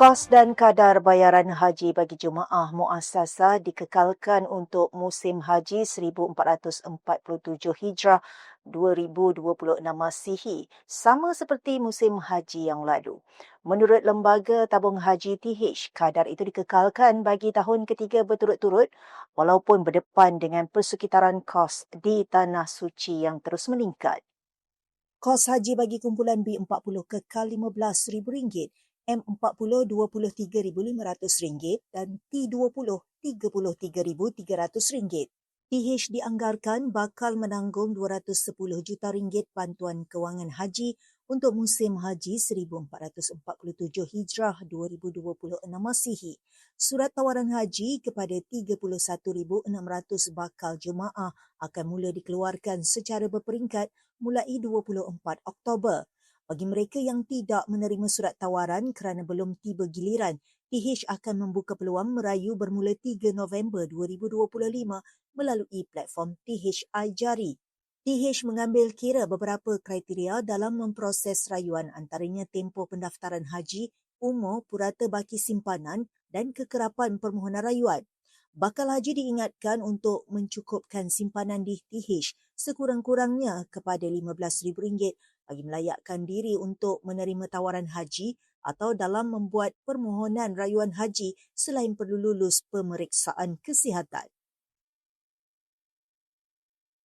Kos dan kadar bayaran haji bagi jemaah muassasa dikekalkan untuk musim haji 1447 Hijrah 2026 Masihi sama seperti musim haji yang lalu. Menurut Lembaga Tabung Haji TH, kadar itu dikekalkan bagi tahun ketiga berturut-turut walaupun berdepan dengan persukitaran kos di Tanah Suci yang terus meningkat. Kos haji bagi kumpulan B40 kekal RM15,000 M40 RM23,500 dan T20 RM33,300. TH dianggarkan bakal menanggung 210 juta ringgit bantuan kewangan haji untuk musim haji 1447 Hijrah 2026 Masihi. Surat tawaran haji kepada 31,600 bakal jemaah akan mula dikeluarkan secara berperingkat mulai 24 Oktober. Bagi mereka yang tidak menerima surat tawaran kerana belum tiba giliran, TH akan membuka peluang merayu bermula 3 November 2025 melalui platform TH iJari. TH mengambil kira beberapa kriteria dalam memproses rayuan antaranya tempoh pendaftaran haji, umur, purata baki simpanan dan kekerapan permohonan rayuan. Bakal haji diingatkan untuk mencukupkan simpanan di TH sekurang-kurangnya kepada RM15,000 bagi melayakkan diri untuk menerima tawaran haji atau dalam membuat permohonan rayuan haji selain perlu lulus pemeriksaan kesihatan.